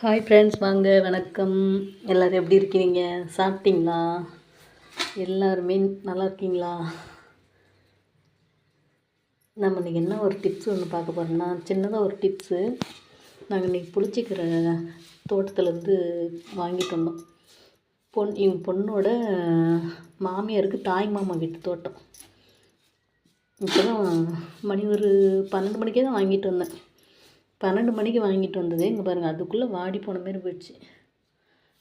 Hi friends வாங்க வணக்கம். எல்லோரும் எப்படி இருக்கீங்க? சாப்பிட்டீங்களா? எல்லாருமே நல்லா இருக்கீங்களா? நம்ம இன்றைக்கி என்ன ஒரு டிப்ஸ் ஒன்று பார்க்க போகிறோம்னா சின்னதாக ஒரு டிப்ஸு நாங்கள் இன்றைக்கி புளிச்சிக்கிற தோட்டத்துலேருந்து வாங்கிட்டு வந்தோம். பொன் இவங்க பொண்ணோட மாமியாருக்கு தாய் மாமா வீட்டு தோட்டம். இப்போ தான் மணி ஒரு பன்னெண்டு மணிக்கே தான் வாங்கிட்டு வந்தேன். பன்னெண்டு மணிக்கு வாங்கிட்டு வந்தது. இங்கே பாருங்கள் அதுக்குள்ளே வாடி போன மாரி போயிடுச்சு.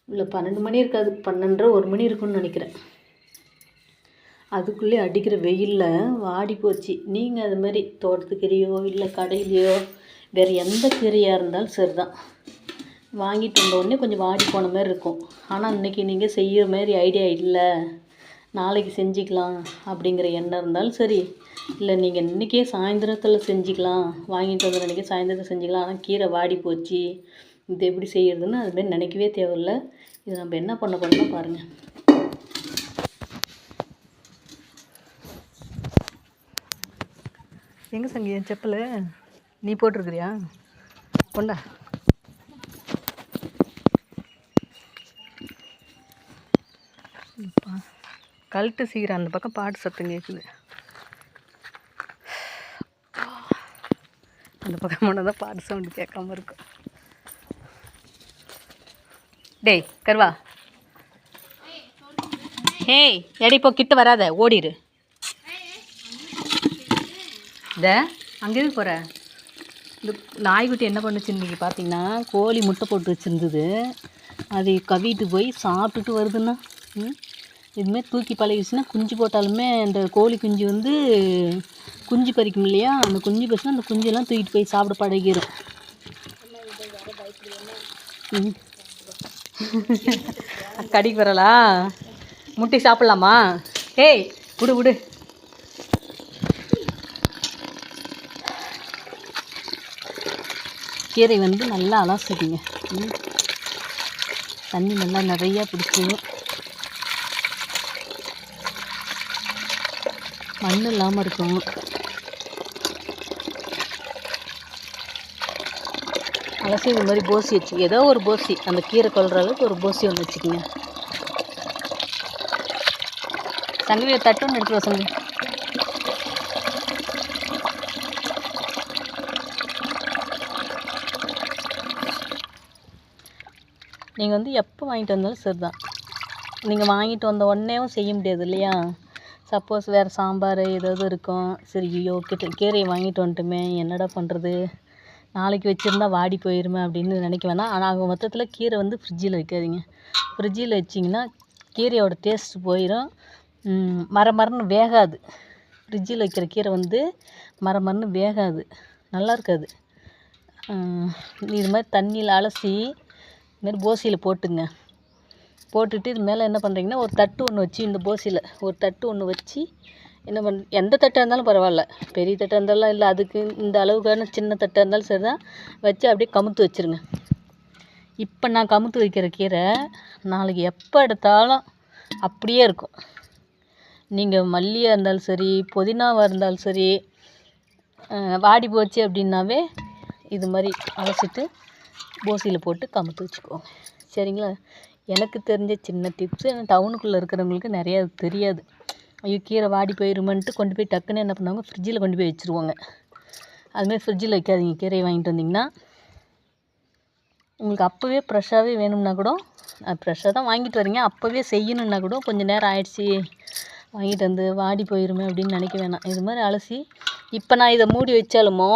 இல்லை பன்னெண்டு மணி இருக்காது பன்னெண்டரை ஒரு மணி இருக்குன்னு நினைக்கிறேன். அதுக்குள்ளே அடிக்கிற வெயிலில் வாடி போச்சு. நீங்கள் அது மாதிரி தோட்டத்துக்கீரையோ இல்லை கடையிலையோ வேறு எந்த கீரையாக இருந்தாலும் சரி தான் வாங்கிட்டு வந்தோடனே கொஞ்சம் வாடி போன மாதிரி இருக்கும். ஆனால் இன்றைக்கி நீங்கள் செய்கிற மாதிரி ஐடியா இல்லை. நாளைக்கு செஞ்சுக்கலாம் அப்படிங்கிற எண்ணம் இருந்தாலும் சரி இல்லை நீங்கள் இன்றைக்கே சாயந்தரத்தில் செஞ்சுக்கலாம் வாங்கிட்டு வந்து அன்றைக்கி சாயந்தரத்தில் செஞ்சுக்கலாம் ஆனால் கீரை வாடி போச்சு இது எப்படி செய்கிறதுன்னு அதுமாரி நினைக்கவே தேவையில்ல. இது நம்ம என்ன பண்ண போகிறோம்னா பாருங்கள் எங்கே சங்கி என் செப்பல்? நீ போட்டிருக்கிறியா? கொண்டா. கழட்டு சீக்கிரம் அந்த பக்கம் பாட்டு சத்தம் கேட்குது அந்த பக்கம் மட்டும் தான் பாட்டு சவுண்டு கேட்காம இருக்கும். டேய் கருவா. ஹேய் எடி இப்போ கிட்ட வராத ஓடிடு இத அங்கே எதுக்கு போகிற இந்த நாய்க்குட்டி என்ன பண்ணுச்சு இன்றைக்கி பார்த்தீங்கன்னா கோழி முட்டை போட்டு வச்சுருந்தது. அது கவிட்டு போய் சாப்பிட்டுட்டு வருதுன்னா ம்? இதுமாரி தூக்கி பழகிடுச்சுன்னா குஞ்சு போட்டாலுமே அந்த கோழி குஞ்சு வந்து குஞ்சு பறிக்கும் இல்லையா? அந்த குஞ்சு பறிச்சுன்னா அந்த குஞ்செல்லாம் தூக்கிட்டு போய் சாப்பிட பழகிடும் கடிக்கு வரலா? முட்டை சாப்பிட்லாமா? ஏய் விடு விடு. கீரை வந்து நல்லா அலசிடுங்க தண்ணி நல்லா நிறையா பிடிச்சிடும் மண் இல்லாமல் இருக்கும். அலசி இது மாதிரி போசி வச்சு ஏதோ ஒரு போசி அந்த கீரை கொள்கிற அளவுக்கு ஒரு போசி ஒன்று வச்சுக்கோங்க. சங்கவியை தட்டுன்னு எடுத்துருவோம் வசங்க நீங்கள் வந்து எப்போ வாங்கிட்டு வந்தாலும் சரிதான். நீங்கள் வாங்கிட்டு வந்த உடனேவும் செய்ய முடியாது இல்லையா? சப்போஸ் வேறு சாம்பார் ஏதாவது இருக்கும். சரி ஐயோ கிட்ட கீரையை வாங்கிட்டு வந்துட்டோமே என்னடா பண்ணுறது நாளைக்கு வச்சுருந்தா வாடி போயிருமே அப்படின்னு நினைக்க வேணாம். ஆனால் அவங்க மொத்தத்தில் கீரை வந்து ஃப்ரிட்ஜில் வைக்காதீங்க. ஃப்ரிட்ஜில் வச்சிங்கன்னா கீரையோட டேஸ்ட்டு போயிடும் மர மரன்னு வேகாது. ஃப்ரிட்ஜில் வைக்கிற கீரை வந்து மர மரன்னு வேகாது. நல்லா இருக்காது. இது மாதிரி தண்ணியில் அலசி இதுமாரி போசியில் போட்டுங்க. போட்டுட்டு இது மேலே என்ன பண்ணுறீங்கன்னா ஒரு தட்டு ஒன்று வச்சு இந்த போசியில் ஒரு தட்டு ஒன்று வச்சு என்ன பண் எந்த தட்டாக இருந்தாலும் பரவாயில்ல. பெரிய தட்டாக இருந்தாலும் இல்லை அதுக்கு இந்த அளவுக்கான சின்ன தட்டாக இருந்தாலும் சரி தான் வச்சு அப்படியே கமுத்து வச்சுருங்க. இப்போ நான் கமுத்து வைக்கிற கீரை நாளைக்கு எப்போ எடுத்தாலும் அப்படியே இருக்கும். நீங்கள் மல்லியாக இருந்தாலும் சரி புதினாவாக இருந்தாலும் சரி வாடி போச்சு அப்படின்னாவே இது மாதிரி அலசிட்டு போசியில் போட்டு கமுத்து வச்சுக்கோங்க. சரிங்களா? எனக்கு தெரிஞ்ச சின்ன டிப்ஸு டவுனுக்குள்ளே இருக்கிறவங்களுக்கு நிறையா தெரியாது. ஐயோ கீரை வாடி போயிருமென்ட்டு கொண்டு போய் டக்குன்னு என்ன பண்ணுவாங்க? ஃப்ரிட்ஜில் கொண்டு போய் வச்சுருவாங்க. அதுமாரி ஃப்ரிட்ஜில் வைக்காதீங்க. கீரையை வாங்கிட்டு வந்திங்கன்னா உங்களுக்கு அப்போவே ஃப்ரெஷ்ஷாகவே வேணும்னா கூட ஃப்ரெஷ்ஷாக தான் வாங்கிட்டு வரீங்க. அப்போவே செய்யணுன்னா கூட கொஞ்சம் நேரம் ஆயிடுச்சு. வாங்கிட்டு வந்து வாடி போயிருமே அப்படின்னு நினைக்க வேணாம். இது மாதிரி அலசி இப்போ நான் இதை மூடி வச்சாலுமோ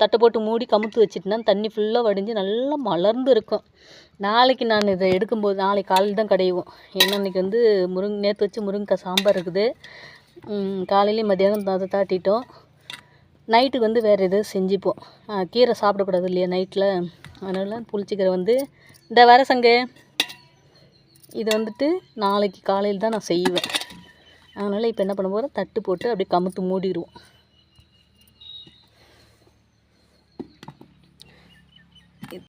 தட்டை போட்டு மூடி கமுத்து வச்சிட்டேன்னா தண்ணி ஃபுல்லாக வடிஞ்சு நல்லா மலர்ந்து இருக்கும். நாளைக்கு நான் இதை எடுக்கும்போது நாளைக்கு காலையில் தான் கடையுவோம் ஏன்னா இன்றைக்கி வந்து முருங்கை நேற்று வச்சு முருங்கைக்காய் சாம்பார் இருக்குது. காலையிலேயும் மத்தியானம் அதை தாட்டிட்டோம். நைட்டுக்கு வந்து வேறு எதுவும் செஞ்சுப்போம். கீரை சாப்பிடக்கூடாது இல்லையா நைட்டில் அதனால் புளிச்சிக்கீரை வந்து இந்த வர சங்கு இதை வந்துட்டு நாளைக்கு காலையில் தான் நான் செய்வேன். அதனால் இப்போ என்ன பண்ண போகிறோம் தட்டு போட்டு அப்படியே கமுத்து மூடிடுவோம்.